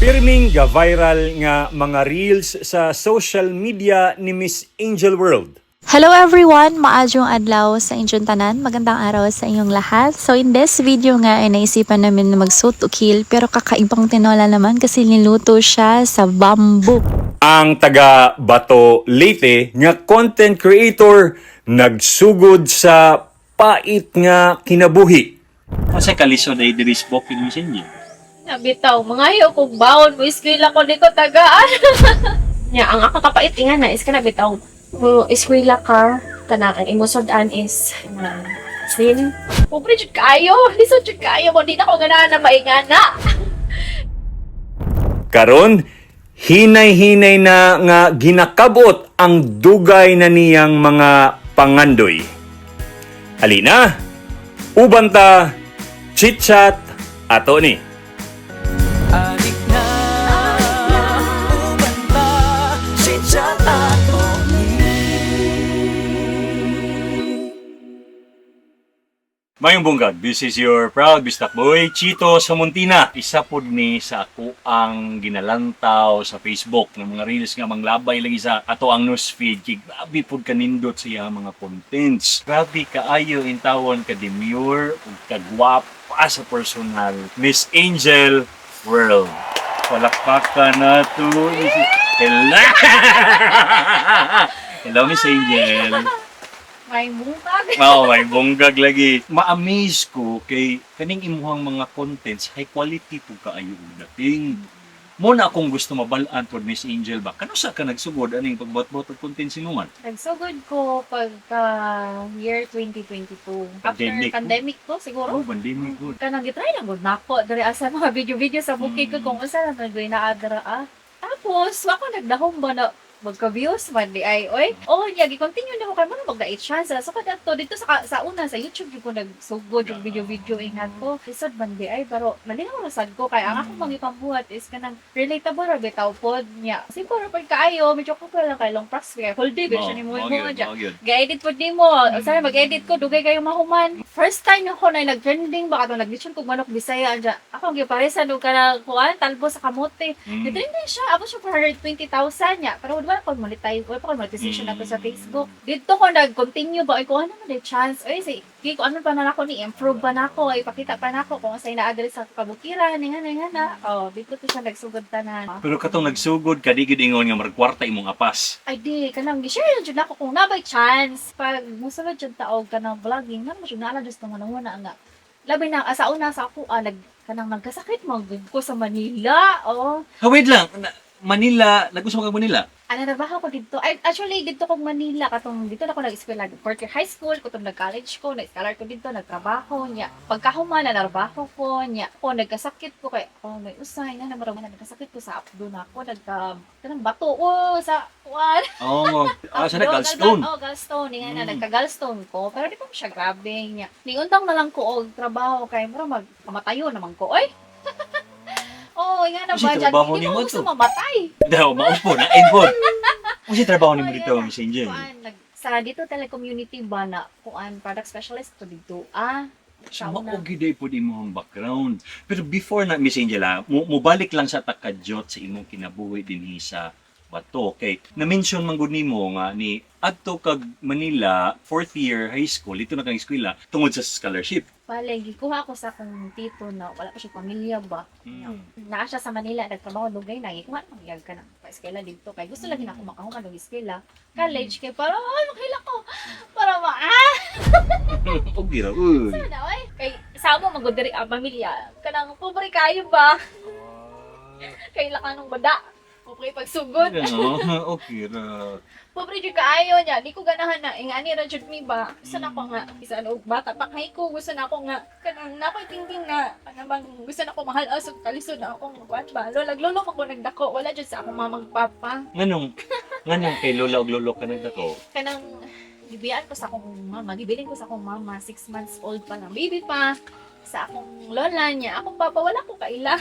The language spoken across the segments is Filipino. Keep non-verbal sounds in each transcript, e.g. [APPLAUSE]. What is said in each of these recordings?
Pirming ga-viral nga mga reels sa social media ni Miss Angel World. Hello everyone! Maadjong adlaw sa inyong tanan. Magandang araw sa inyong lahat. So in this video nga ay naisipan namin na mag-suit to kill pero kakaibang tinola naman kasi niluto siya sa bamboo. Ang taga Bato Leyte nga content creator nagsugod sa pait nga kinabuhi. Kasi kalisod ay diris booking mo sa inyo. Nabitaw, mga iyo kung baon mo, eskwela ko di ko tagaan. [LAUGHS] Nya, ang ako kapait nga na, is ka nabitaw. Mo eskwela ka, tanakan, imusod-an is, uh, sin. Pobre jud kayo, lisod jud kayo mo, di na ko ganahan na maingana. Karon, hinay-hinay na nga ginakabot ang dugay na niyang mga pangandoy. Halina, ubanta, chit-chat, ato ni. Mayong bunggag, this is your proud bistak boy, Chito Samuntina. Isa pod ni sa ako ang ginalantaw sa Facebook ng mga reels nga manglabay lagi sa ato ang newsfeed. Kay grabe pod kanindot siya mga contents. Grabe kaayo in tawon ka demure ug kagwapa sa personal. Miss Angel World. Palakpakan na to. Hello! [LAUGHS] Hello, Miss Angel. May mungkag. [LAUGHS] Oo, may bunggag lagi. Ma-amaze ko kay kaning imuhang mga contents, high quality po kaayo dating. Mo na akong gusto mabalaan toward Miss Angel ba? Kano sa ka nagsugod aning pagbot-bot og content sinuman? Nagsugod ko pagka year 2022. After Pandemic. pandemic ko, siguro. Oh, pandemic good. kanang gitry na gud nako diri asa mga video-video sa bukid ko Mm. kung unsa na nagay na adra ah. Tapos ako nagdahom ba na magka-views man di ay oy. Oh, nya gi-continue na ko kay mo magda chance. So kada to dito sa sa una sa YouTube gyud ko nagsugod yung video-video ingat ko. Isod man di ay pero malinaw na sad ko kay ang akong mga pambuhat is kanang relatable ra bitaw pod nya. Siguro pag kaayo medyo ko lang kay long kay whole day siya ni mo mo gyud. Ga-edit po di mo. Sana mag-edit ko, dugay kayo mahuman. First time ako na nag-trending, baka ito nag-listen kong manok bisaya. Anja. Ako, ang giparesa nung ka na kuhan, talbo sa kamote. Mm. Nag-trending siya. Ako siya for 120,000 niya. Pero wala ko monetize. Wala ko monetization Mm. sa Facebook. Dito ko nag-continue ba? Ay, kuha naman yung chance. Ay, say, kay ko ano pa na ako ni improve ba na ako. Ay, pakita pa na ako kung sa'yo na-address sa kabukiran. Nga na, nga na. Oh, dito to siya nagsugod tanan. Pero katong nagsugod ka di gid ingon nga markwarta imong apas. Ay di, kanang gi-share jud ako kung nabay chance. Pag musulod jud taog kanang vlogging, nga mo jud naala jud tong manunguna nga. Labi na asa una sa ako ah, nag kanang nagkasakit mo ko sa Manila. Oh, Ha, wait lang. Na- Manila, nagusto ka Manila? Ana trabaho ko dito. Ay, actually dito kog Manila katong dito na ako nag-eskwela fourth year high school, katong nag-college ko, nag-scholar ko dito, nagtrabaho niya. Pagkahuman na trabaho ko niya. Ako nagkasakit ko kay oh may usay na naman na nagkasakit ko sa abdo na ako nagka kanang bato oh, sa kuan. Oo. [LAUGHS] Ah, sa Abdo, gallstone. Oh, gallstone. Nga na, Mm. nagka-gallstone ko. Pero di pa siya grabe niya. Niundang na lang ko og trabaho kay mura mag kamatayo naman ko. Oy! [LAUGHS] oh, nga na Kasi ba dyan? trabaho Hindi ni mo mo gusto to. mamatay. Daw, maupo na. Input. Ano si trabaho ni mo dito. Miss Angel? Kuan, nag, sa dito telecommunity ba na kuan product specialist ko dito. Ah, sa una. maugiday po di mo ang background. Pero before na, Miss Angela, mo, mubalik lang sa takadjot sa imong kinabuhi din sa bato. Okay. Na-mention man gud nimo nga ni adto kag Manila, fourth year high school, dito na kang eskwela, tungod sa scholarship. Bale, gikuha ko sa akong tito na wala pa siya pamilya ba. Naa siya sa Manila, nagtrabaho dugay na. Ikuha na magyag ka na pa-eskwela dito. Kay gusto lagi na ako makahuman ng eskwela. College kay para, ay, makila ko. Para ma, [LAUGHS] ah, [LAUGHS] ra. Uy. sana, ay. Kay, sama magudiri ang pamilya. Kanang, pobre kayo ba? Kay lakanong bada. Pobre pagsugod. Ah, [LAUGHS] okay ra. Pobre jud kaayo niya. Di ko ganahan na. Ingani ra jud mi ba? Gusto na ko nga. Isa og bata pa kay ko. Gusto na ako nga. Kanang nakoy thinking nga. Ano bang gusto na ko mahal asog kalisod na akong kuan ba? Lo laglolo ako nagdako. Wala jud sa akong mamang papa. Nganong nganong kay lola ug lolo ka nagdako? Kanang gibiyaan ko sa akong mama. Gibilin ko sa akong mama. Six months old pa lang. Baby pa. Sa akong lola niya. Akong papa. Wala ko kaila.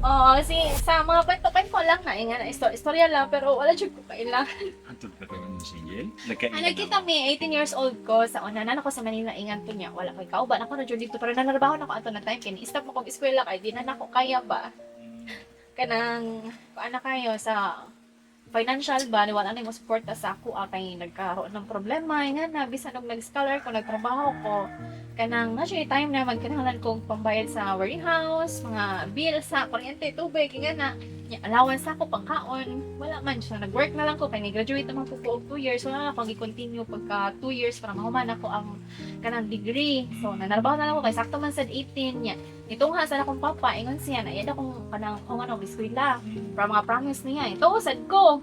Oo, kasi sa mga kwento-kwento lang na, nga na istorya, istorya lang, pero wala jud ko kaila. Antod ka karon Miss [LAUGHS] Angel? Nagkain Ah, nakita mi, 18 years old ko, sa una, nan ako sa Manila, ingan ko niya, wala ko ikaw ba, ako na dyan dito, pero nanarabaho na ako ato na time, kini stop mo kong eskwela, kay di na na ako kaya ba. kanang paano kayo sa financial ba ni wala mo suporta sa ako ah, kay nagkaroon ng problema nga na bisan og nag-scholar ko nagtrabaho ko kanang na siya time na magkinahanglan kong pambayad sa warehouse mga bills sa kuryente tubig nga na allowance ako pangkaon. Wala man siya nag-work na lang ko kay graduate naman ko po og 2 years. Wala na akong i-continue pagka 2 years para mahuman ako ang kanang degree. So nanarbaho na lang ako kay sakto man sad 18 nya itong ha sa akong papa ingon siya na yada kung kanang kung ano eskwela para mga promise niya ito sad ko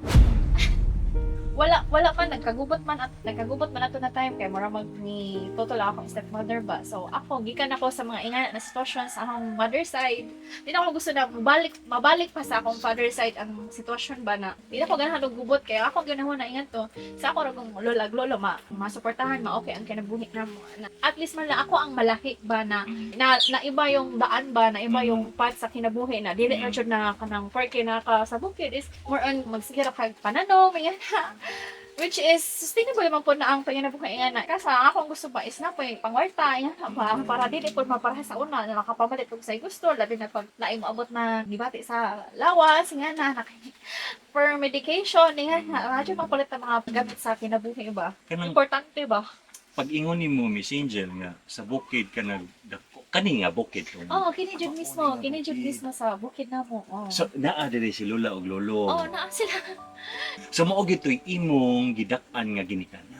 wala wala man nagkagubot man at nagkagubot man ato na time kay mura mag ni total akong stepmother ba. So ako gikan ako sa mga ingana na sitwasyon sa akong mother side. Di na ako gusto na mabalik mabalik pa sa akong father side ang sitwasyon ba na di na ako ganahan og gubot. Kay ako ganahan na ingat to. Sa ako ra kung lolag lolo ma masuportahan ma okay ang kinabuhi na mo. Na, at least man lang ako ang malaki ba na na, na iba yung daan ba na iba yung path sa kinabuhi na dili na jud na kanang porque na ka sa bukid is more on magsigira kag pananom ingana Which is, sustainable naman po na ang panginabuhay nga na. Kasi ang akong gusto ba is na po yung pangwarta, yan ba? Para dili po maparah sa una, na nakapamalit kung sa'yo gusto, labi na pag laing maabot na gibati sa lawas, nga na, for medication, nga na, radyo mapalit ang mga gamit sa kinabuhi ba? Kanang Importante ba? pag-ingon ni mo, Miss Angel, nga sa bukid ka nagdako. Kani nga bukid ko. Oo, oh, kinijud mismo, kinijud mismo sa bukid na mo. Oh. So, naa diri si Lola og Lolo. Oo, naa sila. So, mao gito'y imong gidak-an nga ginikana.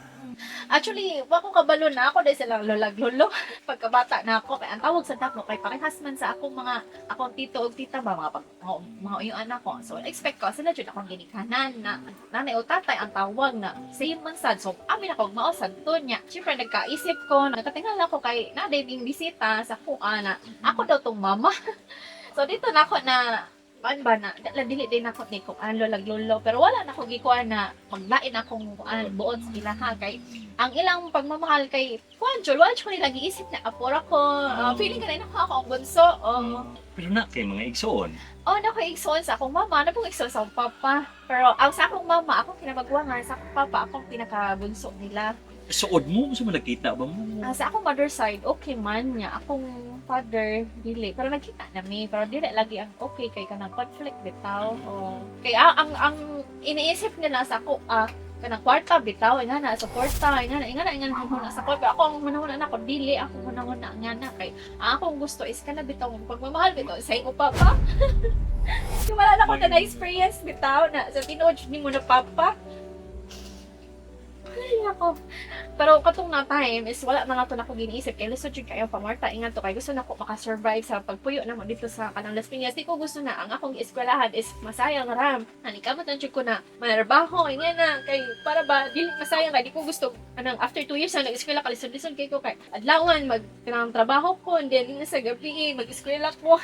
Actually, wa ko kabalo na ako dahil silang lolag lolo. [LAUGHS] Pagkabata na ako, kay ang tawag sa dako kay parehas man sa akong mga akong tito ug tita ba mga pag, mga, mga yung anak ko. So, expect ko sila jud akong ginikanan na nanay o tatay ang tawag na same man sad. So, amin ako mausad to niya. Siyempre nagkaisip ko, nakatingala ako kay na ding bisita sa kuha na ako daw tong mama. [LAUGHS] so, dito na ako na Paan ba na? Dala dili din ako ni kung ano lag lolo. Pero wala na ako gikuha na maglain akong uh, buot sa ilaha kay ang ilang pagmamahal kay Juan Jol, wala ko nila giisip na apura ko. Uh, feeling ka na ako ako ang bunso. Oh, Pero na kay mga igsoon. oh na ko igsoon sa akong mama, na pong igsoon sa akong papa. Pero ang sa akong mama, akong kinamagwangan, sa akong papa, akong pinakabunso nila. Suod mo, sa mga nakita ba mo? Ah, sa akong mother side, okay man niya. Akong father, dili. Pero nagkita na mi. Pero dili lagi ang okay kay kanang conflict bitaw. Oh. Kaya ang, ang iniisip nila sa ako, ah, kanang kwarta bitaw, nga na, sa kwarta, nga na, nga na, nga na, na, sa kwarta. Ako ang manahuna na ako, dili, ako manahuna nga na. Kay, ang akong gusto is kana bitaw, ang pagmamahal bitaw, sa imo papa. [LAUGHS] Wala na ako na na-experience bitaw na sa tinuod ni mo na papa. Ay, ako. Pero katong na time is wala na nga to na ako giniisip. Kay lisod jud kayo pamarta ingat to. Kay gusto na ko makasurvive sa pagpuyo na mo dito sa kanang Las Piñas. Di ko gusto na ang akong eskwelahan is masayang ram. Ani kamot jud ko na manarbaho nga na. Kay para ba dili masayang. Kay di ko gusto anang after 2 years na nag-eskwela ka lisod-lisod kay ko. Kay adlawan mag kanang trabaho ko and then sa gabi mag-eskwela ko.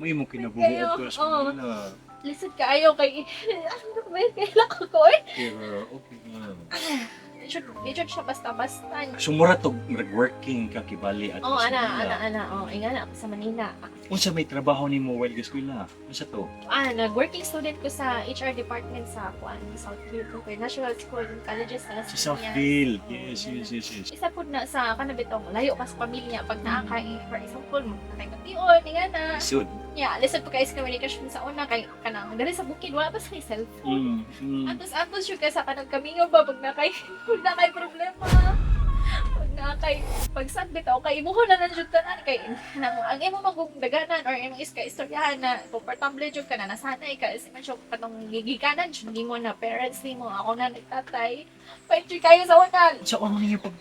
May mo kinabuhi at ko sa lisod kaayo kay [LAUGHS] ano ba kailan ko ko eh. Pero okay di jud siya basta-basta. Sumura to working ka kibali at Oh, sa ana, Manila. ana, ana. Oh, ingana ako sa Manila. Unsa may trabaho nimo while ga eskwela? Unsa to? Ah, nag-working student ko sa HR department sa Kuan, Southfield ko kay National School and Colleges sa Las Sa. Southville. Yes, yes, yes, yes. Isa po na sa kanabitong layo ka sa pamilya pag naakay, for example, nakay matiyon, ingana. Sud. Yeah, lisod po kayo sa communication sa una kay kanang dali sa bukid wala pa sa kay cellphone. Mm. mm. Atos atos yung ka sa kanang kamingo ba pag nakay [LAUGHS] pag nakay problema. Pag nakay pag sagbit o kay imuho na nan jud tanan kay nang ang imo magdaganan or imong iska istoryahan na komportable jud ka na nasanay ka is man jud kanang gigikanan jud mo na parents nimo ako na nagtatay. Jud kayo sa una Sa ano ninyo pag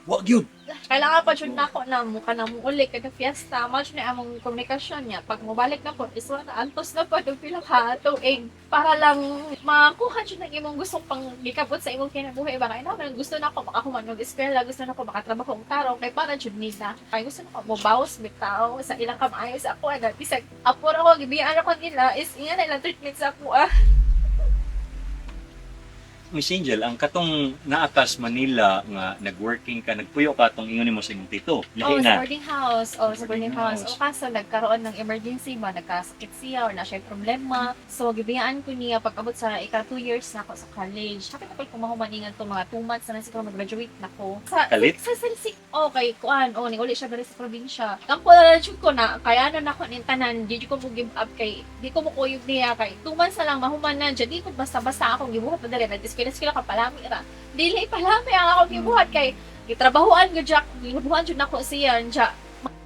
medicate? Wa gyud. kailangan pa jud nako na mo ka na mo uli kada fiesta. Mas na among komunikasyon niya. Pag mobalik na po is wala antos na pa do pila ka tuig para lang makuha jud ng imong gustong pang gikabot sa imong kinabuhi. Ba kay na gusto na ako makahuman og eskwela gusto na ako makatrabaho og tarong kay para jud nila kay gusto na ako mo bawas bitaw sa ilang kamaayo sa ako ana bisag apor ako gibiyaan ako nila is iya na ilang treatment sa ako ah Miss Angel, ang katong naatas Manila nga nag-working ka, nagpuyo ka atong ingon mo sa imong tito. Oh, Lahi sa na. boarding house. Oh, sa boarding house. house. O kaso nagkaroon ng emergency ba, nagkasakit siya or na siya problema. So, gibiyaan ko niya pag abot sa ika 2 years na ako sa college. Kapit ako kumahumaningan to mga 2 months na na siguro mag-graduate na ko. Sa, Kalit? Sa Selsik, oh, kay Kuan, oh, ni uli siya dali sa probinsya. Ang ko na lang ko na, kaya na ako ng tanan, di ko mo give up kay, di ko mo kuyog niya kay, 2 months na lang mahuman na, di ko basta-basta akong gibuhat na dali, nag-diskwila-skwila ka palami ra. Dili palami ang akong gibuhat kay, gitrabahuan ko Jack, gitrabahuan jud nako siya.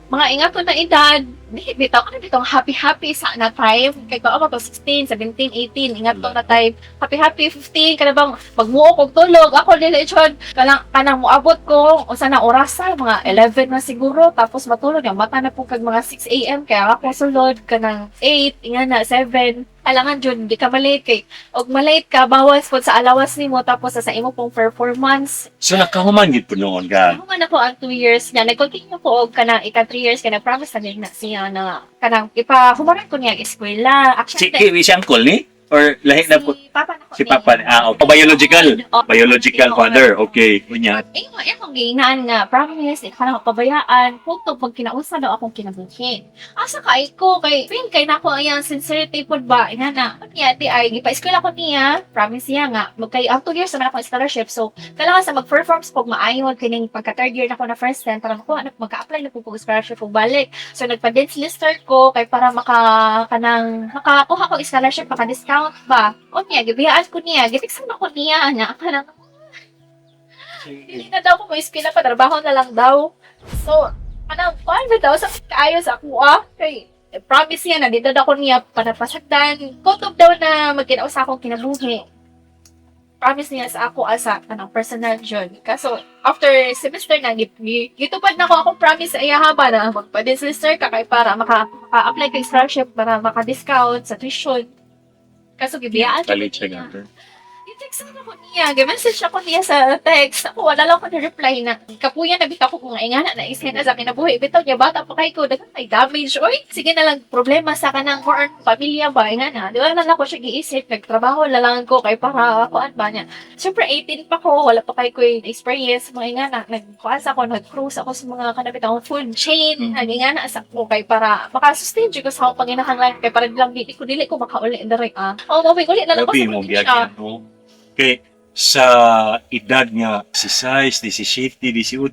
Mga ingat ko na edad, di bitaw na bitong happy-happy sa na time. Kay ko ako to 16, 17, 18, ingat ko na time. Happy-happy 15, kada bang magmuo kog tulog. Ako dili chod kanang kanang moabot ko usa na orasa mga 11 na siguro tapos matulog ang mata na po kag mga 6 AM kaya ako sulod kanang 8, inga na 7. Alangan jud di ka malate kay og malate ka bawas pod sa alawas nimo tapos sa imo pong performance So nakahuman gid po noon ka. ako man ako ang 2 years niya, nag-continue ko og kanang ika 3 years kaya nag-promise na na siya na kanang ipahumaran ko niya eskwela. Actually, si, si uncle ni? Or lahi na po? Si Papa na ko Si ni- Papa, ah, oh, biological. Oh, Biological oo. father, okay. Kunya. Eh, nga, akong ginaan nga, promise, ikaw na pabayaan, kung pag kinausa daw akong kinabuhin. Asa kay ko, kay, pin kay nako ayan, sincerity po ba, ina na, ano niya, di ay, gipa-eskwela ko niya, promise niya nga, magkay, ang 2 years naman ako scholarship, so, kailangan sa mag-perform sa pag maayon, kining pagka third year na ako na first time, para makuha, na- magka-apply na po kong scholarship kung balik. So, nagpa-dance lister ko, kay para maka, kanang, makakuha ko scholarship, maka-discount ba. O niya, gibiyaan ko niya, gitiksan ako niya, niya, kanang, hindi na daw ko may skill na patrabaho na lang daw. So, ano, paano ba daw sa kaayo sa ako ah? Kay, eh, promise niya na dito daw ko niya panapasagdan. Kutob daw na magkinaw sa akong kinabuhi. Promise niya sa ako asa anong personal job. Kaso, after semester na, gi- gi- gitupad na ko akong promise iya haba na magpa-semester ka kay para maka, maka-apply kay scholarship para maka-discount sa tuition. Kaso, gibiyaan Kalit siya ganito. I-text na ako niya. G-message ako niya sa text. Ako, wala lang ako na-reply na. Kapuya na bitaw ko kung ingana na isya na sa kinabuhi. Bitaw niya, bata pa kay ko. Dagan may damage. Oy, sige na lang, problema sa kanang on pamilya ba? Ingana. Di ba na lang ko siya giisip. Nagtrabaho na lang ko kay para kuan ba niya. Siyempre, 18 pa ko. Wala pa kay ko yung experience. Mga ingana. Nagkuas ako, nag-cruise ako sa mga kanabit akong food chain. Mm. Nagingana sa ko kay para makasustain ko sa akong panginahanglan. Kay para lang, di ko dili ko makauli na rin. Ah. Oh, mabing uli na lang ko sa probinsya. Kay sa edad nga si 16, 17,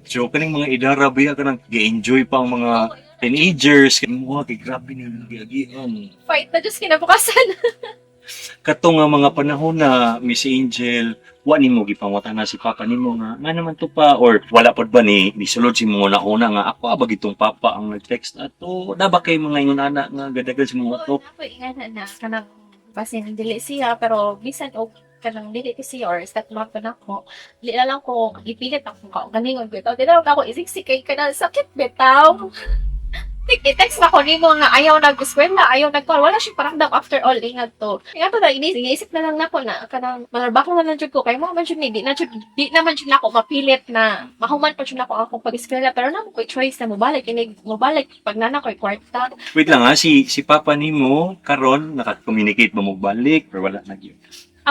18, kaning mga idara biya ka nang enjoy pa ang mga teenagers. Kaya mo kay grabe ni biyagyan. fight na Diyos kinabukasan. [LAUGHS] Kato nga mga panahon na Miss Angel, wa nimo gipangwata na si papa nimo nga nga naman to pa or wala pod ba ni nisulod si mo na una nga ako abag itong papa ang nag-text ato na ba kay mga ingon ana nga gadagal si mo ato Ako ingana na kanang basin dili siya pero bisan og kanang dili ko siya or step mom na ako. Dili na lang ko ipilit ako ka ganingon bitaw. Dili lang ako isiksik kay kanang sakit bitaw. I-text na ko nimo nga ayaw nag-eskwela, ayaw nag-call. Wala siya paramdam after all ingat to. Ingat to na inis, inisip na lang nako na kanang manarbaho na lang ko kay mo man ni di na jud di naman jud nako mapilit na mahuman pa jud nako akong pag-eskwela pero na mo ko'y choice na mobalik inig mobalik pag nana ko'y kwarta. wait lang ha si si papa nimo karon naka-communicate ba mo balik or wala na gyud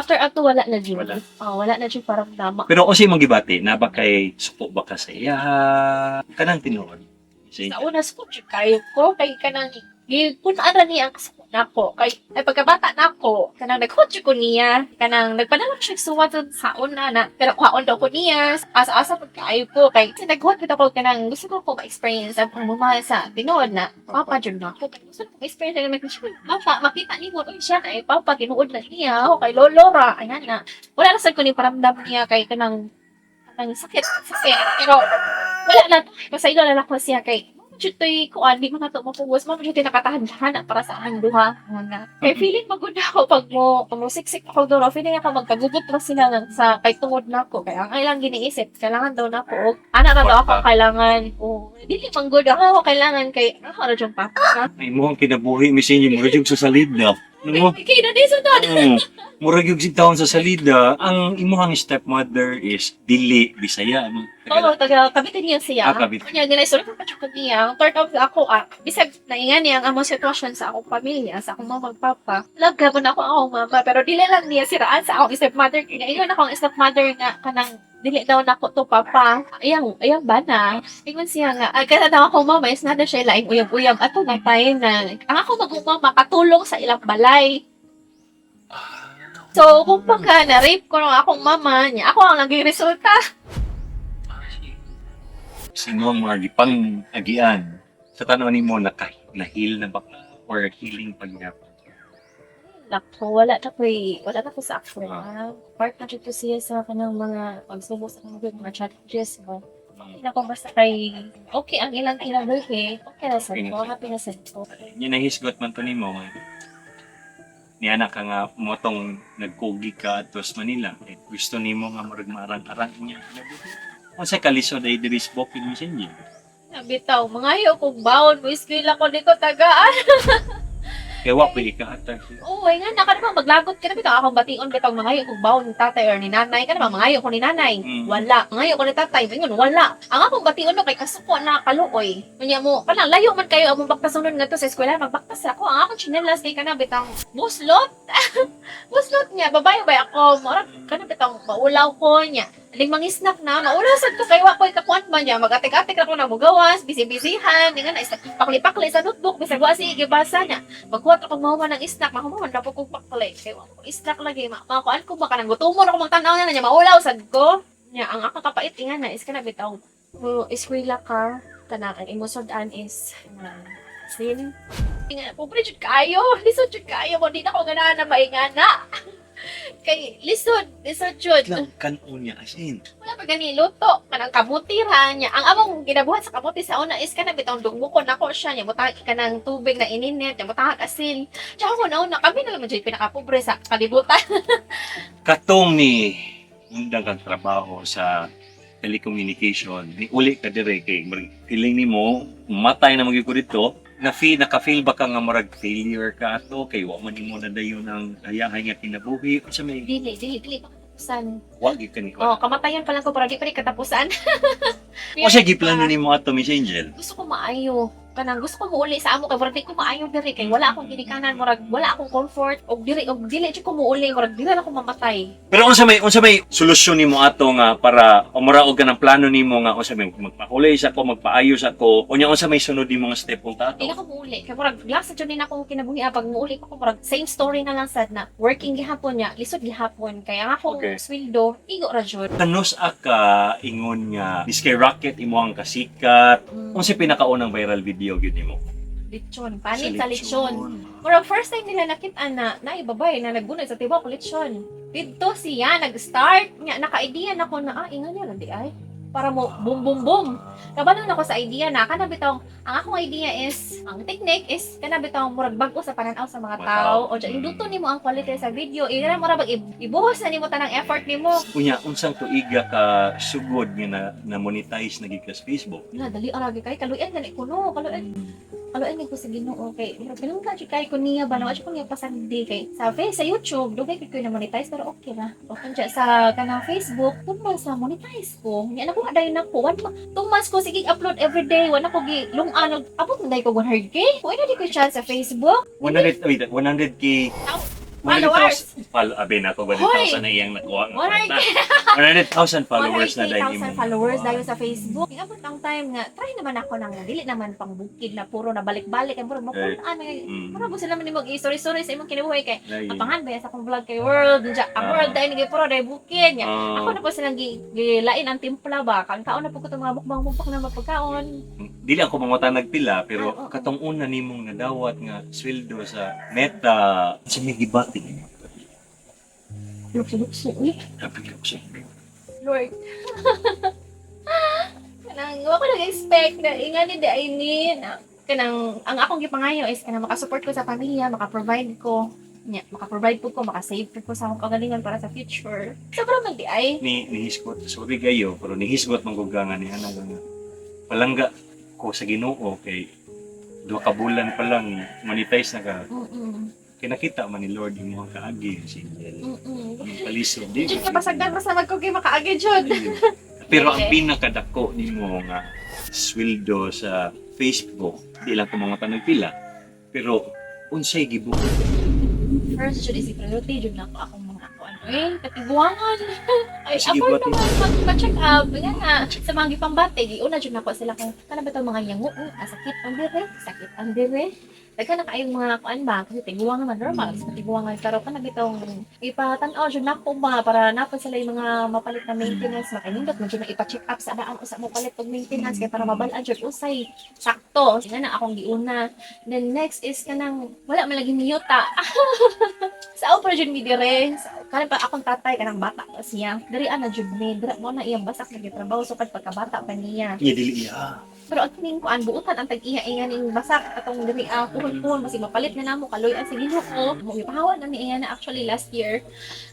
After ato wala na jud. Wala. Oh, wala na jud parang dama. pero kasi mong gibati na ba kay suko ba ka sa iya kanang tinuod Sa una sa jud kayo ko kay kanang gipunaan ra niya ang nako kay ay pagkabata nako kanang naghotyo ko niya. Kanang nagpadala ko siya suwat sa una na pero kuhaon daw ko niya. Asa-asa pag kayo ko. Kay naghot kita ko kanang gusto ko ko ma-experience ang pamamahay sa tinuod na papa jud na ako gusto ko ma-experience na mag papa makita ni mo siya kay papa tinuod na niya. Ako kay lolo ayan na. Wala na sad ko ni paramdam niya kay kanang kanang sakit sakit. Pero wala na. To pasaylo na lang ko siya kay Jud to'y kuan, di mo na to mapugos. Mo jud nakatahan-tahan para sa aming duha. Nga. Kay feeling magud ako pag mo, pag mo siksik ako duro, feeling ako magkagugot lang sila sa kay tungod na ako. Kaya ang ilang giniisip, kailangan daw na ako. og Ana na daw ako kailangan. O, dili man good ako kailangan kay ako ra jud papa. ay mo ang kinabuhi Miss Angel mo jud sa salid na Nung Kay na di sa Oo. Murag yung taon sa salida, ang imuhang stepmother is dili Bisaya ano. Oo, taga kabitin niya siya. Ah, kabit. Kanya ginay sorry pa chuk niya. Turn out ako ah. Bisag naingan niya ang among sitwasyon sa akong pamilya, sa akong mga magpapa. Love na ako akong mama, pero dili lang niya siraan sa akong stepmother. Kaya ingon akong stepmother nga kanang dili daw nako to papa. Ayang ayang bana. Ingon siya nga, ay kada daw akong mama is nada siya laing uyab-uyab ato na tayo na. Ang ako magumama makatulong sa ilang balay. So, kung pagka na-rape ko ng akong mama niya, ako ang naging resulta. Sino ang mga gipang agian sa tanong ni mo naka nahil na ba or healing pagyapon. Nako, wala na ko wala na ko sa ako. Ah. Part na dito siya sa kanang mga pagsubok sa kanang mga challenges mo. Hindi na ko basta kay okay ang ilang kinabuhi, eh. okay na sa ko, happy na sa ko. Yan nahisgot man to nimo. Niya na ka nga motong nagkugi ka atos Manila. Eh, gusto nimo nga murag marang-arang niya. Kung sa kalisod ay diri sa booking messenger. Nabitaw, mga hiyo kong baon mo, eskwela ko di ko tagaan. [LAUGHS] Kaya wa pa ikahatag siya. Oo, ay nga, naka naman maglagot ka na bitaw. Akong bation mga hiyo kong baon ni tatay or ni nanay. Ka naman, mga hiyo ko ni nanay. Mm. Wala. Mga hiyo ko ni tatay. Bingon, wala. Ang akong bation no, kay kasuko na kaluoy. Kanya mo, kanang layo man kayo among baktasunod nga to sa eskwela. Magbaktas ako. Ang akong chinelas kay kana bitang buslot. [LAUGHS] buslot niya. Babae ba ako? Murag kana bitang maulaw ko niya. Aling mga snack na, maulasan ko kay wakoy kakuan man niya. Mag-atik-atik ako na mugawas, bisi-bisihan, nga na, pakli-pakli sa notebook, bisag wa sige basa niya. Magkuha ako mahuman ng snack, mahuman na po kong pakli. Kaya wa ko snack lagi, ma makuan ko baka nang gutumon ako magtanaw na niya, maulaw sad ko. Niya, ang ako kapait nga na, is ka na bitaw. Mo, eskwela ka, tanakan, imusudan is, sin. Nga, pobre jud kayo, [LAUGHS] lisod jud kayo mo, di na ako ganahan na maingana. [LAUGHS] Kay, lisod, lisod jud. Lang kanon niya as in. Wala pa gani luto kanang kamuti ra niya. Ang among ginabuhat sa kamuti sa una is kana bitong dugbukon nako siya niya mutahak ka ng tubig na ininit, niya mutahak asin. Tsaka mo na kami na lang jud pinakapobre sa kalibutan. [LAUGHS] Katong ni undang kang trabaho sa telecommunication, ni uli ka dire kay feeling nimo matay na ko dito na feel naka-feel ba ka nga murag failure ka ato kay wa man nimo na dayon ang hayahay nga kinabuhi o sa may dili, dili, dili katapusan. wa gyud ka ni Oh, ko. kamatayan pa lang ko para di pa katapusan. [LAUGHS] O sa giplano nimo ato Miss Angel. Gusto ko maayo. Kanang gusto ko muuli sa amo kay murag di ko maayo diri kay wala akong ginikanan murag wala akong comfort og dili og dili jud ko muuli murag dili na ako mamatay. Pero unsa may unsa may solusyon nimo ato nga para umuraog ka ng plano nimo nga unsa may magpakulay sa ko magpaayos ako unya unsa may sunod nimo nga step kung tato. Di na ko muuli. Kaya murag last jud din ako kinabuhi ah, pag muuli ko ko murag same story na lang sad na working gihapon niya, lisod gihapon. Kaya ang akong Okay. sweldo, igo ra jud. Kanus aka ingon nga ni skyrocket imo ang kasikat. Mm, Unsa pinakaunang viral video gyud nimo? lechon, panin sa lechon. Murag first time nila nakita na naibabay na nagbunod sa tibok lechon. Dito siya nag-start nga naka-idea na ko na ah ingon niya di ay para mo boom boom boom. Kabanon ako sa idea na kana bitong ang akong idea is ang technique is kana bitong murag bag-o sa pananaw sa mga tao. O dyan induto nimo ang quality sa video. Ira murag bag ibuhos na nimo tanang effort nimo. Unya unsang tuiga ka sugod nga na, na monetize na gikas Facebook? Na dali aragi kay. Kaluyan gani kuno kaluyan. Kaluyan ni ko sa Ginoo kay ganun ka kay niya ba na ko niya pasandi kay sa face sa YouTube dugay gid ko na monetize pero okay ra. O kanya sa kanang Facebook tumal sa monetize ko. Nya na ko dayon na ko one months ko sige upload every day wala ko gi lungan abot man dai ko 100k. Ko ina di ko chance sa Facebook. 100 wait, 100k Followers. 100,000 Follow, abi na ako Hoy! 100,000 na iyang nakuha nga 100K. kwenta. 100,000 followers na dahil 100,000 followers dahil sa Facebook. Abot ang time nga try naman ako nang dili naman pang bukid na puro na balik-balik kay murag mapulaan eh. Mm. Mura mo sila man mag story-story sa imong kinabuhi kay Lagi. apangan ba sa akong vlog kay world ang Ah. world dahil nagay puro dahil bukid niya. Ah, Ako na po silang gi- gilain ang timpla ba. Kang kaon na po ko itong mga mukbang-mukbang na mapagkaon. dili ako mamata nagpila pero Ah, katong una nimong nadawat nga sweldo sa Meta sa may. Ko sa Lord. kanang, ako nag-expect na inga ni Daini na kanang, ang akong gipangayo is kanang makasupport ko sa pamilya, makaprovide ko. Nya, makaprovide po ko, makasave ko sa akong kagalingan para sa future. Sobrang man di ay. ni nihisgot sorry kayo pero nihisgot man gud nga ni ana nga palangga ko sa Ginoo kay duha ka bulan pa lang monetize na ka Mm-mm. Kinakita man ni Lord yung mga kaagi si Angel. Ang palisod. Di, Jud ka pasagdan basta magkugi makaagi jud. Pero ang pinakadako nimo nga sweldo sa Facebook, di lang ko mga nagpila. Pero unsay gibuhat First jud is priority jud na ako akong mga ako ano eh katiguangan. [LAUGHS] Ay Sige, ako naman mag mag-check up nga na sa mga gipambate giuna jud nako sila kung kana ba to mga yango ah, sakit ang dire sakit ang dire Daghan na kaayong mga kuan ba? Kasi tiguangan man normal sa tiguangan pero kana bitong ipatan-aw jud nako ba? Para napon sila yung mga mapalit na maintenance. Makanindot mo jud na ipa-check up sa daan usa mo palit og maintenance kay para mabalaan jud usay sakto. Nga na akong giuna. Then next is kanang wala man lagi [LAUGHS] sa opera jud mi dire. Kana pa akong tatay kanang bata pa siya. Diri ana jud ni dira mo na iyang basak nagitrabaho so pag pagkabata pa niya. Iya dili iya. Pero ang ning kuan buutan ang tag-iya inga ning basak atong diri ah puhon-puhon basi mapalit na namo kaloy ang sige ko mo ipahawa na ni iya na actually last year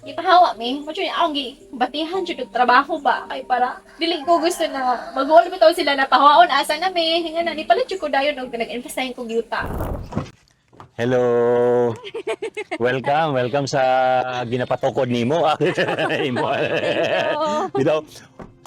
ipahawa mi mo jud akong gi batihan jud og trabaho ba kay para dili ko gusto na mag-all bitaw sila na pahawaon asa na mi hinga na ni palit jud ko dayon og nag-invest ko yuta Hello. welcome, welcome sa ginapatukod nimo. [LAUGHS] imo. Bitaw.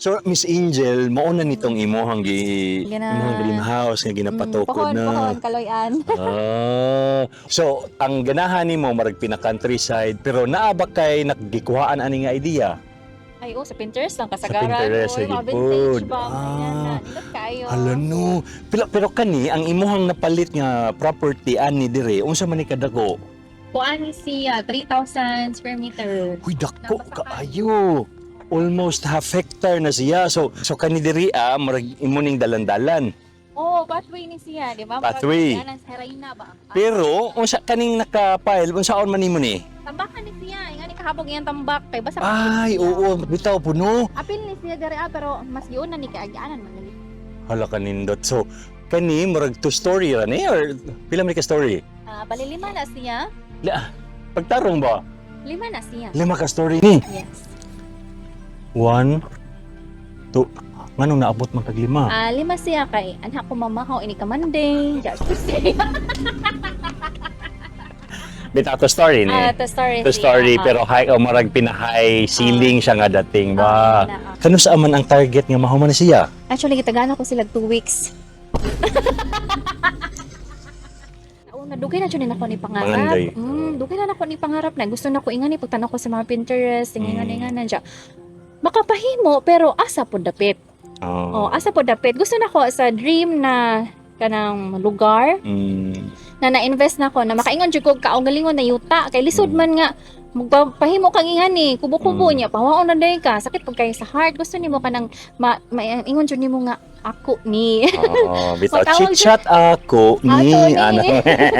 So Miss Angel, mauna nitong imuhang gi imuhang dream house nga ginapatukod na. kaloyan. [LAUGHS] Ah. So ang ganahan nimo marag pina countryside pero naa ba kay nakgikuhaan ani nga idea? Ay, oh, sa Pinterest lang, kasagaran. Pinterest, Oy, mga sige, na. Ah. Kayo. Hala no. Pero, pero kani ang imuhang napalit nga property ani dire unsa man ni kadako? Kuan ni siya 3,000 square meter. Uy, dako kaayo. Almost half hectare na siya. So, so kani diri ah, marag imo ning dalan-dalan. Oh, pathway ni siya, di ba? Pathway. Yan ang Serena ba? Pero unsa kaning naka-file, unsaon man nimo ni? Tambakan ni siya, nga ni kahabog iyang tambak kay basta Ay, oo, bitaw puno. Apil ni siya dere ah, pero mas yun na ni kaagyanan man gali. Hala kanindot. So, kani murag two story ra ni or pila man ka story? Ah, bali lima na siya. Pagtarong ba? Lima na siya. Lima ka story ni. Yes. One, two, nganong naabot man kag lima? Ah, lima siya kay anak ko mamahaw ini ka Monday. [LAUGHS] Just to say. Bitaw to story ni. Ah, to story. to siya, story ah. pero high o marag pina-high ceiling siya nga dating Ah, ba. na, ah. Kano sa man ang target nga mahuman siya? Actually, gitagana ko sila two weeks. [LAUGHS] Una, dugay na dyan ako ni pangarap. Manganday. Mm, dugay na ako ni pangarap na. Gusto na ko ingan ni pagtanong ko sa mga Pinterest, ingan Mm. ingan na. Makapahimo, pero asa po dapit. Oh, Oh. asa po dapit. Gusto na ko sa dream na kanang lugar Mm. na na-invest na ko na makaingon jud ko kaong galingon na yuta kay lisod Mm. man nga magpahimo kang ingan ni kubo-kubo Mm. niya. Pawaon na day ka. Sakit pag kayo sa heart. Gusto nimo kanang ma, ma ingon jud nimo nga ako ni. Oh, [LAUGHS] bitaw chit-chat ako ni. Ano.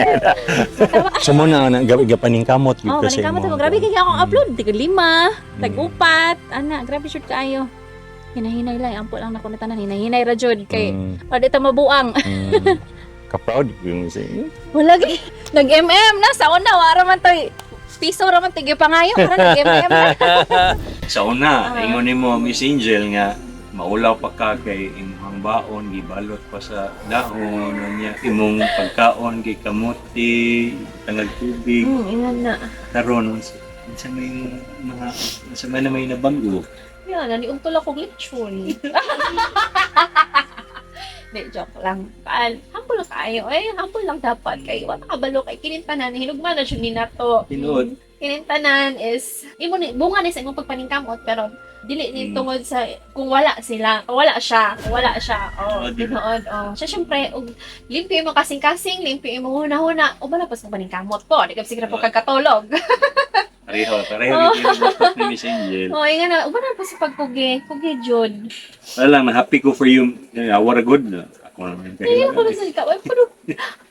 [LAUGHS] [LAUGHS] so mo na nang gabi gapaning kamot gyud oh kasi kamot. mo. grabe kay akong Mm. upload. Tig lima Mm. tag upat. Ana grabe jud kaayo hinahinay lang. Ampo lang na ko na tanan hinahinay ra jud. Kay Mm, ta mabuang. Mm. Ka-proud yung say. wala nag MM na sa una wara man to piso ra man tig pangayo para nag MM Sa una, Ah. ingon nimo Miss Angel nga maulaw pa ka kay imong baon gibalot pa sa dahon niya imong pagkaon kay kamote tangag tubig Hmm, ingan na. karon unsa may mga unsa may na may nabago Yan, naniuntol ako lechon. [LAUGHS] Hindi, joke lang. Paan, humble kayo. Eh, humble lang dapat. Kay, wala kabalo kay kinintanan. Hinugman na siya ni nato. Tinuod. Kinintanan is, imo ni, bunga ni sa imong pagpaningkamot, pero dili ni Mm. tungod sa kung wala sila kung wala siya kung wala siya oh Oh, tinuod oh siya syempre og limpyo mo kasing-kasing limpyo mo huna-huna o bala pas mo paningkamot po di ka siguro po kagkatulog [LAUGHS] pareho pareho Oh. gyud yung ni Miss Angel oh inga na ubana pa sa pagpugi pugi jud wala lang na happy ko for you yeah, what a good na ako naman Hindi ako na salita. Ay, pero,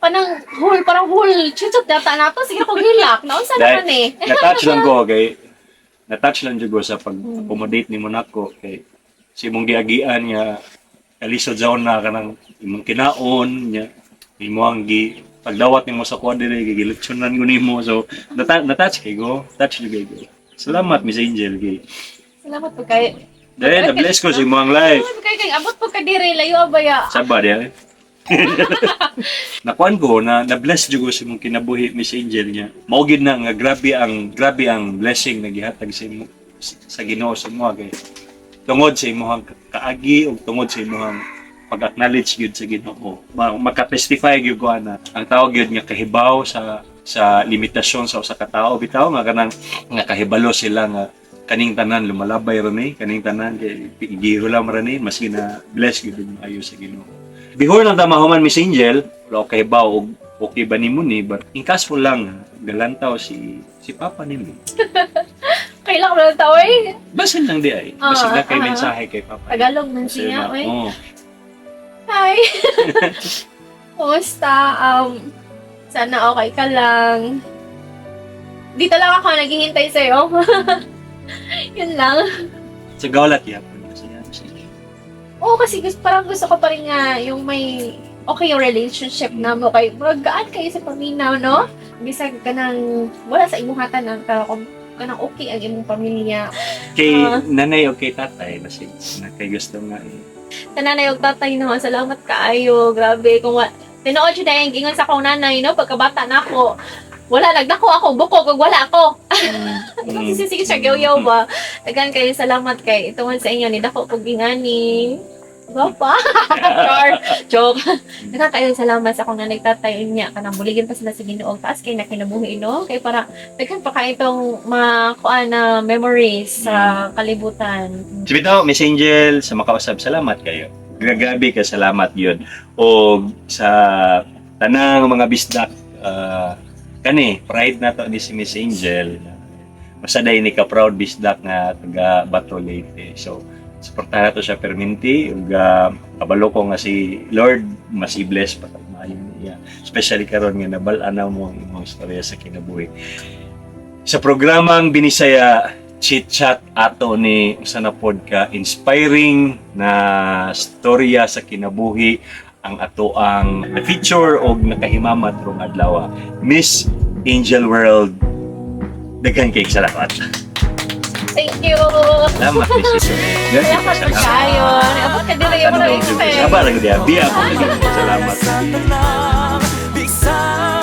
panang hole, parang hole. Chuchot data na to. Sige ako hilak. Naunsa Dahil- naman eh. na-touch lang ko kay [LAUGHS] na-touch lang jud ko sa pag-accommodate ni nako kay si imong giagian nga kalisod sa una kanang imong kinaon nya imo ang gi pagdawat nimo sa quadre gigilutsonan ko nimo so nata- na-touch kay go touch jud kay go salamat Miss Angel kay Salamat po kay. dahil na bless ko sa imong life Salamat po kay kay abot po ka dire layo abaya. saba dia [LAUGHS] Nakuan ko na na-bless jud ko sa imong kinabuhi Miss Angel niya. Mao gid na nga grabe ang grabe ang blessing na gihatag sa imo sa Ginoo sa imo kay tungod sa imong kaagi ug tungod sa imong pag-acknowledge gyud sa Ginoo. Ma- Maka-testify gyud ko ana ang tawag gyud nga kahibaw sa sa limitasyon sa usa ka tawo bitaw nga kanang nga kahibalo sila nga kaning tanan lumalabay ra ni kaning tanan kay gihulam ra ni mas gina bless gyud maayo sa Ginoo. Before lang ta mahuman Miss Angel, wala okay ba o okay ba nimo ni but in case mo lang galantaw si si papa nimo. Kailangan mo [LAUGHS] lang tao eh. Basin lang di ay. Basin Ah, lang kay ah. mensahe kay papa. Tagalog man siya, na- oy. Hi! [LAUGHS] Kumusta? Um, sana okay ka lang. Dito lang ako naghihintay sa'yo. [LAUGHS] Yun lang. Sa gawlat yan. Oo, kasi gusto, parang gusto ko pa rin nga yung may okay yung relationship na mo kay magaan kayo sa paminaw, no? Bisag ka nang wala sa imuhatan ng ka kanang okay ang imong pamilya. Kay Ah. nanay o kay tatay kasi na kay gusto nga eh. Sa nanay og tatay no, salamat kaayo. Grabe kung wa Tinuod siya dahil gingon sa akong nanay, no? Pagkabata na ako, wala, nagdako ako, bukog, kag wala ako. Mm. Kasi sige siya, gyaw ba? Dagan kayo, salamat kay tungod sa inyo, ni dako ko gingani. Gwapa. Char. Joke. Dagan kayo, salamat sa akong nanay tatay niya. Kanang buligin pa sila sa Ginoo. Taas kay nakinabuhi, no? Kay para, dagan pa kayo itong makuha na memories sa kalibutan. Si Bitaw, Miss Angel, sa makausap, salamat kayo. Grabe ka salamat yun. O sa tanang mga bisdak, ah, kani, pride na to ni si Miss Angel. Masaday ni ka proud bisdak nga taga Bato Leyte. So, suportahan na to siya perminti. Ug ah, kabalo ko nga si Lord, mas i-bless pa tag maayo niya. Especially karon nga nabal-ana mo ang imong istorya sa kinabuhi. Sa programang Binisaya chit chat ato ni usa na pod ka inspiring na storya sa kinabuhi ang ato ang na feature og nakahimamat rong adlaw Miss Angel World daghan kay salamat Thank you! salamat Miss kay Salamat salamat. kayo. Abot ka dili mo na Ano, expect. Sabar lang dia biya salamat Sa tanang Bisan